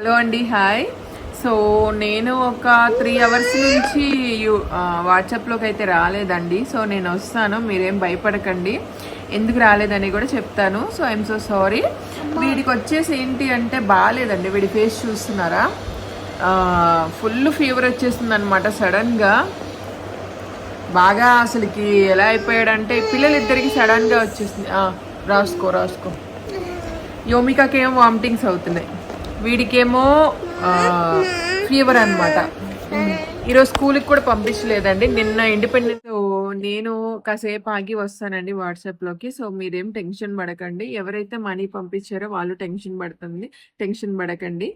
Hello అండి hi so నేను ఒక త్రీ అవర్స్ నుంచి వాట్సాప్లోకి అయితే రాలేదండి. సో నేను వస్తాను. మీరేం భయపడకండి. ఎందుకు రాలేదని కూడా చెప్తాను. సో ఐఎమ్ సో సారీ వీడికి వచ్చేసి ఏంటి అంటే బాగాలేదండి. వీడి ఫేస్ చూస్తున్నారా? ఫుల్ ఫీవర్ వచ్చేసింది అనమాట సడన్గా. బాగా అసలుకి ఎలా అయిపోయాడంటే పిల్లలిద్దరికి సడన్గా వచ్చేసింది. రాసుకో రాసుకో. యోమికాకేమో వామిటింగ్స్ అవుతున్నాయి. వీడికేమో ఫీవర్ అనమాట ఈరోజు స్కూల్కి కూడా పంపించలేదండి. నిన్న ఇండిపెండెంట్ నేను కాసేపు ఆగి వస్తానండి వాట్సాప్లోకి. సో మీరేం టెన్షన్ పడకండి. ఎవరైతే మనీ పంపించారో వాళ్ళు టెన్షన్ పడుతుంది. టెన్షన్ పడకండి.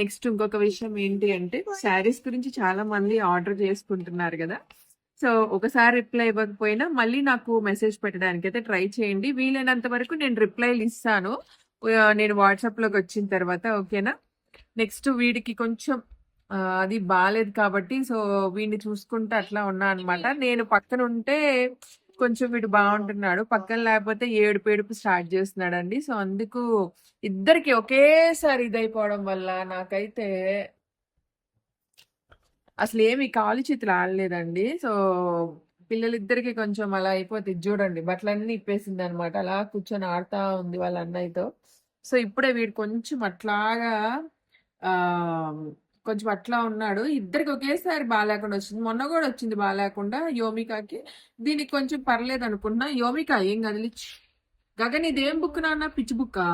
నెక్స్ట్ ఇంకొక విషయం ఏంటి అంటే శారీస్ గురించి చాలా మంది ఆర్డర్ చేసుకుంటున్నారు కదా. సో ఒకసారి రిప్లై ఇవ్వకపోయినా మళ్ళీ నాకు మెసేజ్ పెట్టడానికి అయితే ట్రై చేయండి. వీలైనంత వరకు నేను రిప్లైలు ఇస్తాను నేను వాట్సాప్లోకి వచ్చిన తర్వాత ఓకేనా? నెక్స్ట్ వీడికి కొంచెం అది బాగాలేదు కాబట్టి సో వీడిని చూసుకుంటూ అట్లా ఉన్నా అనమాట నేను పక్కన ఉంటే కొంచెం వీడు బాగుంటున్నాడు. పక్కన లేకపోతే ఏడుపు ఏడుపు స్టార్ట్ చేస్తున్నాడండి. సో అందుకు ఇద్దరికి ఒకేసారి ఇదైపోవడం వల్ల నాకైతే అసలు ఏమి కాలు చేతులు ఆడలేదండి. సో పిల్లలిద్దరికి కొంచెం అలా అయిపోతుంది చూడండి బట్టలన్నీ ఇప్పేసింది అనమాట అలా కూర్చొని ఆడుతా ఉంది వాళ్ళ అన్నయ్యతో సో ఇప్పుడే వీడు కొంచెం అట్లాగా కొంచెం అట్లా ఉన్నాడు. ఇద్దరికి ఒకేసారి బాగాలేకుండా వచ్చింది. మొన్న కూడా వచ్చింది బాగాలేకుండా యోమికాకి. దీనికి కొంచెం పర్లేదు అనుకున్నా యోమిక ఏం కదిలిచ్చి గగన్ ఇదేం బుక్ నాన్న? పిచ్చి బుక్కా?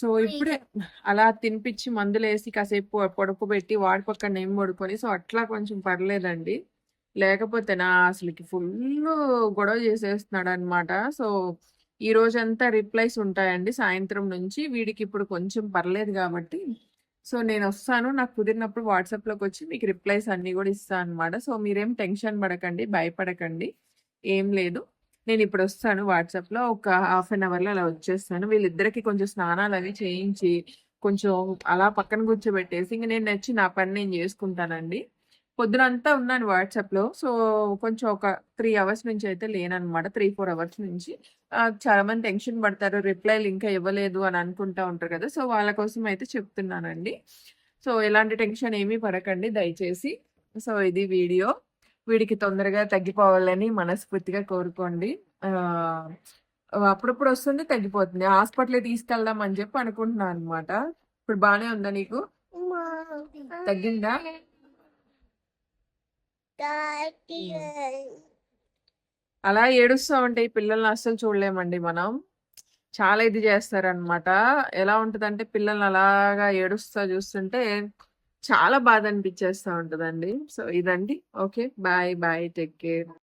సో ఇప్పుడే అలా తినిపించి మందులేసి కాసేపు పొడుపు పెట్టి వాడి పక్కన నేను పడుకొని సో అట్లా కొంచెం పర్లేదండి. లేకపోతే నా అసలుకి ఫుల్ గొడవ చేసేస్తున్నాడు అనమాట సో ఈ రోజంతా రిప్లైస్ ఉంటాయండి. సాయంత్రం నుంచి వీడికి ఇప్పుడు కొంచెం పర్లేదు కాబట్టి. సో నేను వస్తాను. నాకు కుదిరినప్పుడు వాట్సాప్లోకి వచ్చి మీకు రిప్లైస్ అన్నీ కూడా ఇస్తాను అనమాట సో మీరేం టెన్షన్ పడకండి భయపడకండి. ఏం లేదు. నేను ఇప్పుడు వస్తాను వాట్సాప్లో ఒక హాఫ్ అన్ అవర్లో అలా వచ్చేస్తాను. వీళ్ళిద్దరికి కొంచెం స్నానాలు అవి చేయించి కొంచెం అలా పక్కన కూర్చోబెట్టేసి ఇంక నేను నచ్చి నా పని నేను చేసుకుంటానండి. పొద్దునంతా ఉన్నాను వాట్సాప్లో సో కొంచెం ఒక త్రీ అవర్స్ నుంచి అయితే లేననమాట త్రీ ఫోర్ అవర్స్ నుంచి. చాలా మంది టెన్షన్ పడతారు రిప్లైలు ఇంకా ఇవ్వలేదు అని అనుకుంటా ఉంటారు కదా సో వాళ్ళ కోసం అయితే చెప్తున్నానండి. సో ఎలాంటి టెన్షన్ ఏమీ పడకండి దయచేసి. సో ఇది వీడియో. వీడికి తొందరగా తగ్గిపోవాలని మనస్ఫూర్తిగా కోరుకోండి. అప్పుడప్పుడు వస్తుంది తగ్గిపోతుంది. హాస్పిటల్ తీసుకెళ్దాం అని చెప్పి అనుకుంటున్నాను అనమాట ఇప్పుడు బాగానే ఉందా నీకు? తగ్గిందా? అలా ఏడుస్తా ఉంటే ఈ పిల్లల్ని అస్సలు చూడలేమండి మనం. చాలా ఇది చేస్తారనమాట ఎలా ఉంటదంటే పిల్లల్ని అలాగా ఏడుస్తా చూస్తుంటే చాలా బాధ అనిపించేస్తా ఉంటదండి. సో ఇదండి. Okay. Bye. Bye. Take care.